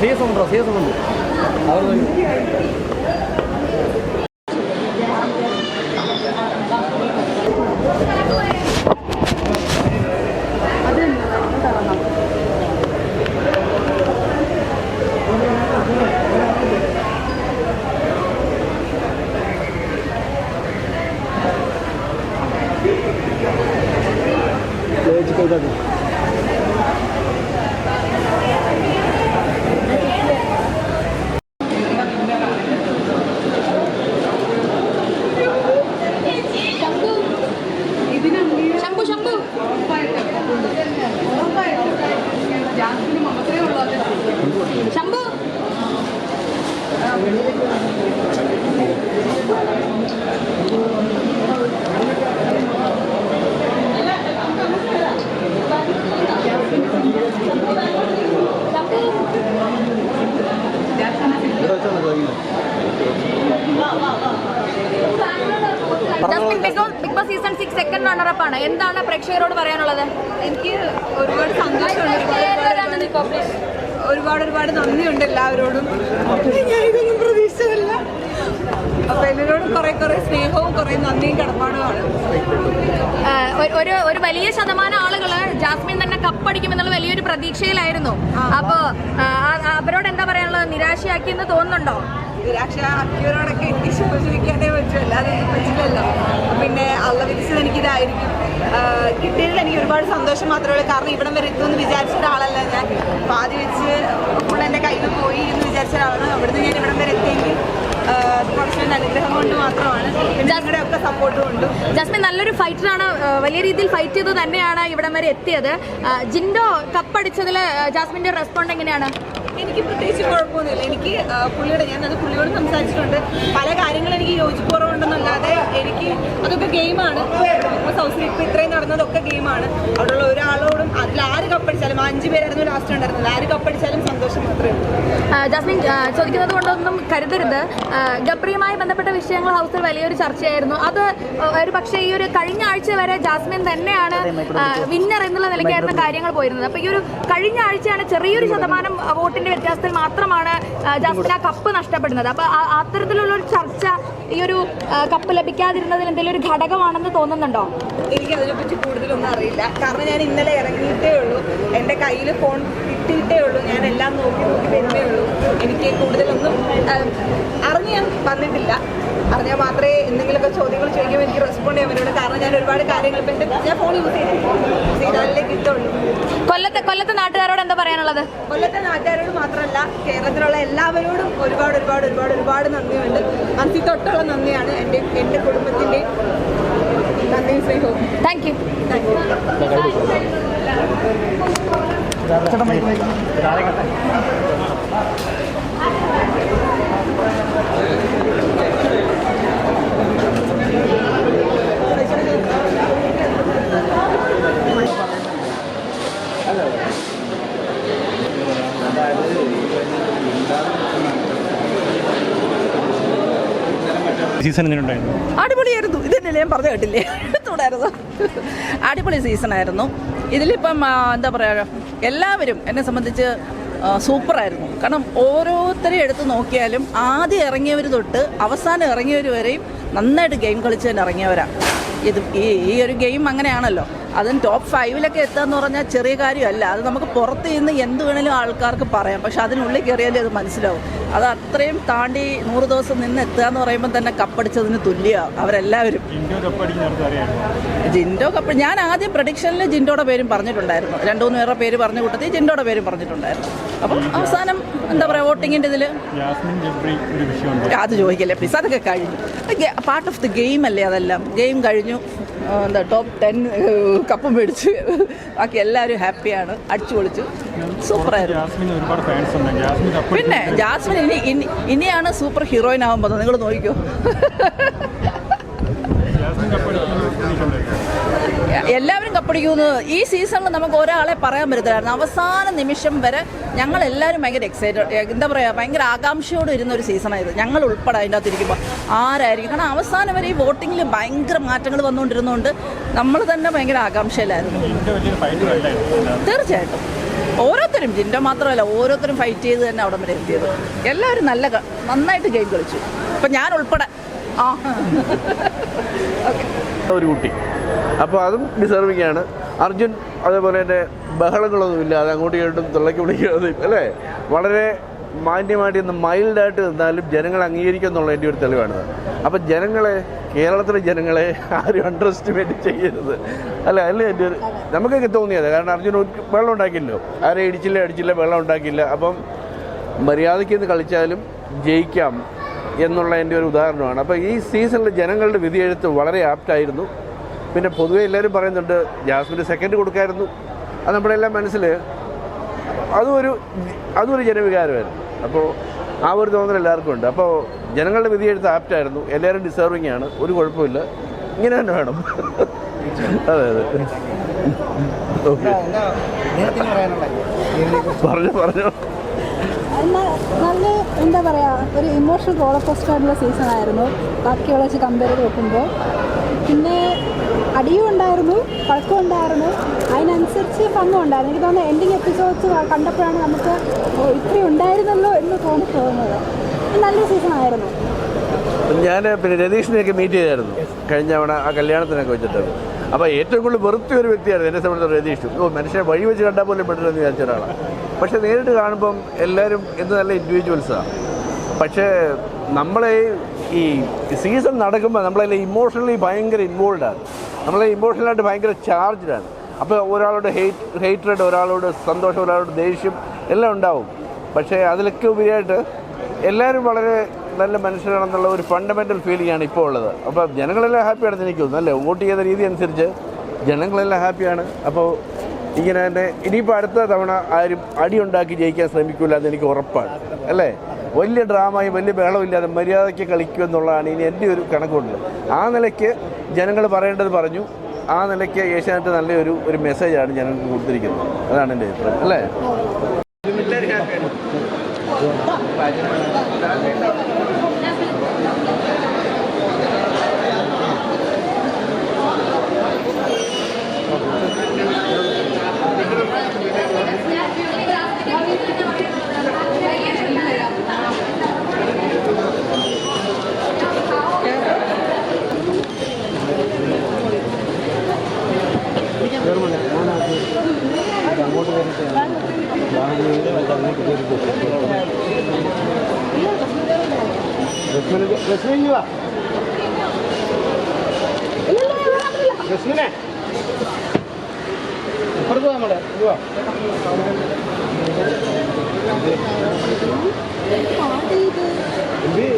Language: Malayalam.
സീസൺ ഉണ്ടോ സീസൺ ഉണ്ട് അവർ ശംഭു സെക്കൻഡ് റണ്ണറപ്പ് ആണ്. എന്താണ് പ്രേക്ഷകരോട് പറയാനുള്ളത്? എനിക്ക് ഒരുപാട് സന്തോഷമുണ്ട്. ഒരുപാട് ഒരുപാട് നന്ദിയുണ്ട് എല്ലാവരോടും. ഞാൻ ഇതൊന്നും പ്രതീക്ഷിച്ചതല്ല. അപ്പൊ എല്ലാവരോടും കുറെ കുറെ സ്നേഹവും കുറെ നന്ദിയും കടപ്പാടുമാണ്. ഒരു- ഒരു വലിയ ശതമാനം ആളുകൾ ജാസ്മിൻ തന്നെ കപ്പടിക്കുമെന്നുള്ള വലിയൊരു പ്രതീക്ഷയിലായിരുന്നു. അപ്പോ അവരോട് എന്താ പറയാനുള്ളത് നിരാശയാക്കി എന്ന് തോന്നുന്നുണ്ടോ? നിരാശയാക്കിയവരോടൊക്കെ എനിക്ക് ശോചിക്കാനേ പറ്റും അല്ലാതെ പറ്റില്ലല്ലോ. പിന്നെ അള്ള വിധിച്ചത് എനിക്കിതായിരിക്കും. കിട്ടിയതിൽ എനിക്ക് ഒരുപാട് സന്തോഷം മാത്രമേ ഉള്ളൂ കാരണം ഇവിടം വരെ എത്തുമെന്ന് വിചാരിച്ച ഒരാളല്ല ഞാൻ. പാതി വെച്ച് ഫുൾ എന്റെ കയ്യിൽ പോയി എന്ന് വിചാരിച്ച ഒരാളാണ്. അവിടുന്ന് ഞാൻ ഇവിടം വരെ എത്തിയെങ്കിൽ അനുഗ്രഹം കൊണ്ട് മാത്രമാണ്. ഒക്കെ സപ്പോർട്ടും ജാസ്മിൻ നല്ലൊരു ഫൈറ്ററാണ് വലിയ രീതിയിൽ ഫൈറ്റ് ചെയ്ത് തന്നെയാണ് ഇവിടം വരെ എത്തിയത്. ജിൻഡോ കപ്പടിച്ചതിൽ ജാസ്മിന്റെ റെസ്പോണ്ട് എങ്ങനെയാണ്? എനിക്ക് പ്രത്യേകിച്ച് കുഴപ്പമൊന്നുമില്ല. എനിക്ക് പുള്ളിയുടെ ഞാൻ അത് പുള്ളിയോട് സംസാരിച്ചിട്ടുണ്ട്. പല കാര്യങ്ങളും എനിക്ക് യോജിപ്പുറവുണ്ടെന്നല്ലാതെ എനിക്ക് അതൊക്കെ ഗെയിമാണ്. ഇപ്പോൾ ഹൗസിൽ ഇപ്പോൾ ഇത്രയും നടന്നതൊക്കെ ഗെയിമാണ്. അവിടെയുള്ള ഒരാളോടും അതിൽ ആര് കപ്പടിച്ചാലും അഞ്ച് പേരായിരുന്നു ലാസ്റ്റ് ഉണ്ടായിരുന്നത്. ആര് കപ്പടിച്ചാലും സന്തോഷം മാത്രമേ ഉള്ളൂ. ജാസ്മിൻ ചോദിക്കുന്നത് കൊണ്ടൊന്നും കരുതരുത്. ഗബ്രിയുമായി ബന്ധപ്പെട്ട വിഷയങ്ങൾ ഹൗസിൽ വലിയൊരു ചർച്ചയായിരുന്നു. അത് ഒരു പക്ഷേ ഈ ഒരു കഴിഞ്ഞ ആഴ്ച വരെ ജാസ്മിൻ തന്നെയാണ് വിന്നർ എന്നുള്ള നിലയ്ക്കായിരുന്നു കാര്യങ്ങൾ പോയിരുന്നത്. അപ്പൊ ഈ ഒരു കഴിഞ്ഞ ആഴ്ചയാണ് ചെറിയൊരു ശതമാനം വോട്ടിന്റെ വ്യത്യാസത്തിൽ മാത്രമാണ് ജാസ്മിൻ ആ കപ്പ് നഷ്ടപ്പെടുന്നത്. അപ്പൊ ആ- അത്തരത്തിലുള്ള ഒരു ചർച്ച ഈ ഒരു കപ്പ് ലഭിക്കാതിരുന്നതിൽ എന്തെങ്കിലും ഒരു ഘടകമാണെന്ന് തോന്നുന്നുണ്ടോ? എനിക്ക് അതിനെപ്പറ്റി കൂടുതലൊന്നും അറിയില്ല. കാരണം ഞാൻ ഇന്നലെ ഇറങ്ങിയിട്ടേ ഉള്ളൂ. എന്റെ കയ്യിൽ ഫോൺ കിട്ടിയിട്ടേ ഉള്ളൂ. ഞാൻ എല്ലാം നോക്കി നോക്കി എനിക്ക് കൂടുതലൊന്നും അറിഞ്ഞ് ഞാൻ വന്നിട്ടില്ല. അറിഞ്ഞാൽ മാത്രമേ എന്തെങ്കിലുമൊക്കെ ചോദ്യങ്ങൾ ചോദിക്കുമ്പോൾ എനിക്ക് റെസ്പോണ്ട് ചെയ്യാൻ പറ്റുള്ളൂ. കാരണം ഞാൻ ഒരുപാട് കാര്യങ്ങൾ ഇപ്പം എന്റെ ഞാൻ ഫോൺ യൂസ് ചെയ്തിട്ടുണ്ട് യൂസ് ഇട്ടുള്ളൂ കൊല്ലത്തെ കൊല്ലത്തെ നാട്ടുകാരോട് എന്താ പറയാനുള്ളത്? കൊല്ലത്തെ നാട്ടുകാരോട് മാത്രമല്ല കേരളത്തിലുള്ള എല്ലാവരോടും ഒരുപാട് ഒരുപാട് ഒരുപാട് ഒരുപാട് നന്ദിയുണ്ട്. മനസ്സിൽ തൊട്ടുള്ള നന്ദിയാണ് എന്റെ എന്റെ കുടുംബത്തിന്റെ നന്ദിയും സ്നേഹവും thank you thank you season എങ്ങനെയുണ്ടായിരുന്നു അടിപൊളിയായിരുന്നു. ഇതന്നെയല്ലേ ഞാൻ പറഞ്ഞു കേട്ടില്ലേ? തുടരുന്നു അടിപൊളി സീസണായിരുന്നു ഇതിലിപ്പം എന്താ പറയുക എല്ലാവരും എന്നെ സംബന്ധിച്ച് സൂപ്പറായിരുന്നു കാരണം ഓരോരുത്തരെ എടുത്ത് നോക്കിയാലും ആദ്യം ഇറങ്ങിയവർ തൊട്ട് അവസാനം ഇറങ്ങിയവർ വരെയും നന്നായിട്ട് ഗെയിം കളിച്ച് തന്നെ ഇറങ്ങിയവരാണ് ഇത് ഈ ഒരു ഗെയിം അങ്ങനെയാണല്ലോ. അതും ടോപ്പ് ഫൈവിലൊക്കെ എത്തുക എന്ന് പറഞ്ഞാൽ ചെറിയ കാര്യമല്ല. അത് നമുക്ക് പുറത്ത് നിന്ന് എന്ത് വേണേലും ആൾക്കാർക്ക് പറയാം. പക്ഷെ അതിനുള്ളിൽ കയറിയാലേ അത് മനസ്സിലാവും. അത് അത്രയും താണ്ടി നൂറ് ദിവസം നിന്ന് എത്തുക എന്ന് പറയുമ്പോൾ തന്നെ കപ്പടിച്ചതിന് തുല്യമാണ് അവരെല്ലാവരും. ജിൻഡോ കപ്പ് ഞാൻ ആദ്യം പ്രഡിക്ഷനിൽ ജിൻഡോയുടെ പേരും പറഞ്ഞിട്ടുണ്ടായിരുന്നു. രണ്ടു മൂന്ന് പേരുടെ പേര് പറഞ്ഞ കൂട്ടത്തിൽ ജിൻഡോയുടെ പേരും പറഞ്ഞിട്ടുണ്ടായിരുന്നു. അപ്പം അവസാനം എന്താ പറയുക വോട്ടിങ്ങിന്റെ ഇതിൽ അത് ചോദിക്കല്ലേ പ്ലീസ് അതൊക്കെ കഴിഞ്ഞു. പാർട്ട് ഓഫ് ദി ഗെയിം അല്ലേ അതെല്ലാം? ഗെയിം കഴിഞ്ഞു. എന്താ ടോപ്പ് ടെൻ കപ്പ് മേടിച്ച്. ബാക്കി എല്ലാവരും ഹാപ്പിയാണ് അടിച്ചു പൊളിച്ചു. സൂപ്പറായിരുന്നു പിന്നെ ജാസ്മിൻ ഇനി ഇനി ഇനിയാണ് സൂപ്പർ ഹീറോയിൻ ആവുമ്പോൾ നിങ്ങൾ നോക്കിക്കോ ജാസ്മിൻ കപ്പടിക്കുന്ന ഒരു പ്രതീക്ഷയുണ്ടായിരുന്നു. എല്ലാവരും കപ്പടിക്കുന്നു. ഈ സീസണിൽ നമുക്ക് ഒരാളെ പറയാൻ പറ്റത്തില്ലായിരുന്നു. അവസാന നിമിഷം വരെ ഞങ്ങൾ എല്ലാവരും ഭയങ്കര എക്സൈറ്റഡ് എന്താ പറയുക ഭയങ്കര ആകാംക്ഷയോട് ഇരുന്ന ഒരു സീസണായിരുന്നു ഞങ്ങൾ ഉൾപ്പെടെ അതിന്റെ അകത്ത് ഇരിക്കുമ്പോൾ ആരായിരിക്കും? കാരണം അവസാനം വരെ ഈ വോട്ടിങ്ങിൽ ഭയങ്കര മാറ്റങ്ങൾ വന്നുകൊണ്ടിരുന്നതുകൊണ്ട് നമ്മൾ തന്നെ ഭയങ്കര ആകാംക്ഷയിലായിരുന്നു. തീർച്ചയായിട്ടും. ഓരോരുത്തരും ജിൻഡോ മാത്രമല്ല ഓരോരുത്തരും ഫൈറ്റ് ചെയ്ത് തന്നെ അവിടെ വരെ എത്തിയത്. എല്ലാവരും നല്ല നന്നായിട്ട് ഗെയിം കളിച്ചു. അപ്പം ഞാൻ ഉൾപ്പെടെ. ആ. ഒരു കുട്ടി. അപ്പോൾ അതും ഡിസർവിംഗ് ആണ് അർജുൻ അതേപോലെ തന്നെ ബഹളങ്ങളൊന്നുമില്ല അത് അങ്ങോട്ടും ഇങ്ങോട്ടും തുള്ളക്കി വിളിക്കാതെ അല്ലേ? വളരെ മാന്യമായിട്ട് ഇന്ന് മൈൽഡായിട്ട് നിന്നാലും ജനങ്ങൾ അംഗീകരിക്കും എന്നുള്ള എന്റെ ഒരു തെളിവാണിത് അപ്പം ജനങ്ങളെ കേരളത്തിലെ ജനങ്ങളെ ആരും അണ്ടർ എസ്റ്റിമേറ്റ് ചെയ്യരുത്. അല്ല? അല്ലേ എന്റെ ഒരു നമുക്കൊക്കെ തോന്നിയത്. കാരണം അർജുൻ വെള്ളം ഉണ്ടാക്കില്ലോ ആരെ ഇടിച്ചില്ല അടിച്ചില്ല വെള്ളം ഉണ്ടാക്കില്ല അപ്പം മര്യാദയ്ക്ക് നിന്ന് കളിച്ചാലും ജയിക്കാം. എന്നുള്ള എന്റെ ഒരു ഉദാഹരണമാണ്. അപ്പോൾ ഈ സീസണിൽ ജനങ്ങളുടെ വിധിയെഴുത്ത് വളരെ ആപ്റ്റായിരുന്നു. പിന്നെ പൊതുവേ എല്ലാവരും പറയുന്നുണ്ട് ജാസ്മിന് സെക്കൻഡ് കൊടുക്കായിരുന്നു. അത് നമ്മുടെ എല്ലാം മനസ്സിൽ അതും ഒരു അതും ഒരു ജനവികാരമായിരുന്നു. അപ്പോൾ ആ ഒരു തോന്നൽ എല്ലാവർക്കും ഉണ്ട്. അപ്പോൾ ജനങ്ങളുടെ വിധിയെഴുത്ത് ആപ്റ്റായിരുന്നു. എല്ലാവരും ഡിസേർവിംഗ് ആണ്. ഒരു കുഴപ്പമില്ല. ഇങ്ങനെ തന്നെ വേണം. അതെ അതെ. ഓക്കെ പറഞ്ഞു പറഞ്ഞു. എന്നാൽ നല്ല എന്താ പറയുക ഒരു ഇമോഷണൽ റോളർ കോസ്റ്റർ ആയിട്ടുള്ള സീസൺ ആയിരുന്നു. ബാക്കിയുള്ള വെച്ച് കമ്പയർ ചെയ്ത് നോക്കുമ്പോൾ പിന്നെ അടിയും ഉണ്ടായിരുന്നു കുഴപ്പം ഉണ്ടായിരുന്നു. അതിനനുസരിച്ച് ഭംഗം ഉണ്ടായിരുന്നു. എനിക്ക് തോന്നുന്നു എൻഡിങ് എപ്പിസോഡ്സ് കണ്ടപ്പോഴാണ് നമുക്ക് ഇത്രയും ഉണ്ടായിരുന്നല്ലോ എന്ന് തോന്നി തോന്നുന്നത്. നല്ലൊരു സീസൺ ആയിരുന്നു. ഞാൻ പിന്നെ രതീഷിനെയൊക്കെ മീറ്റ് ചെയ്തായിരുന്നു. കഴിഞ്ഞ തവണ ആ കല്യാണത്തിനൊക്കെ വെച്ചിട്ട് അപ്പോൾ ഏറ്റവും കൂടുതൽ വെറുത്ത ഒരു വ്യക്തിയായിരുന്നു എന്നെ സംബന്ധിച്ച് രതീഷ്. ഓ മനുഷ്യനെ വഴി വെച്ച് കണ്ടാൽ പോലും പെട്ടെന്ന് വിചാരിച്ച ഒരാളാണ് പക്ഷേ നേരിട്ട് കാണുമ്പം എല്ലാവരും എന്ത് നല്ല ഇൻഡിവിജ്വൽസാണ് പക്ഷേ നമ്മളെ ഈ സീസൺ നടക്കുമ്പോൾ നമ്മളതിൽ ഇമോഷണലി ഭയങ്കര ഇൻവോൾവ് ആണ്. നമ്മളെ ഇമോഷണലായിട്ട് ഭയങ്കര ചാർജ്ഡാണ് അപ്പോൾ ഒരാളോട് ഹെയ്റ്റ് ഹെയ്റ്റഡ് ഒരാളോട് സന്തോഷം ഒരാളോട് ദേഷ്യം എല്ലാം ഉണ്ടാവും. പക്ഷേ അതിലൊക്കെ ഉപരിയായിട്ട് എല്ലാവരും വളരെ നല്ല മനുഷ്യരാണെന്നുള്ള ഒരു ഫണ്ടമെന്റൽ ഫീലിംഗ് ആണ് ഇപ്പോൾ ഉള്ളത്. അപ്പോൾ ജനങ്ങളെല്ലാം ഹാപ്പിയാണെന്ന് എനിക്ക് തോന്നുന്നു അല്ലേ? വോട്ട് ചെയ്ത രീതി അനുസരിച്ച് ജനങ്ങളെല്ലാം ഹാപ്പിയാണ് അപ്പോൾ ഇങ്ങനെ തന്നെ ഇനിയിപ്പോൾ അടുത്ത തവണ ആരും അടിയുണ്ടാക്കി ജയിക്കാൻ ശ്രമിക്കില്ല എന്ന് എനിക്ക് ഉറപ്പാണ്. അല്ലേ? വലിയ ഡ്രാമയും വലിയ ബഹളമില്ലാതെ മര്യാദയ്ക്ക് കളിക്കും എന്നുള്ളതാണ് ഇനി എന്റെ ഒരു കണക്കുണ്ട് ആ നിലയ്ക്ക് ജനങ്ങൾ പറയേണ്ടത് പറഞ്ഞു. ആ നിലയ്ക്ക് ഏഷ്യാനെറ്റ് നല്ലൊരു ഒരു മെസ്സേജാണ് ജനങ്ങൾക്ക് കൊടുത്തിരിക്കുന്നത്. അതാണ് എന്റെ അഭിപ്രായം. അല്ലേ? നമ്മുടെ എന്ത്?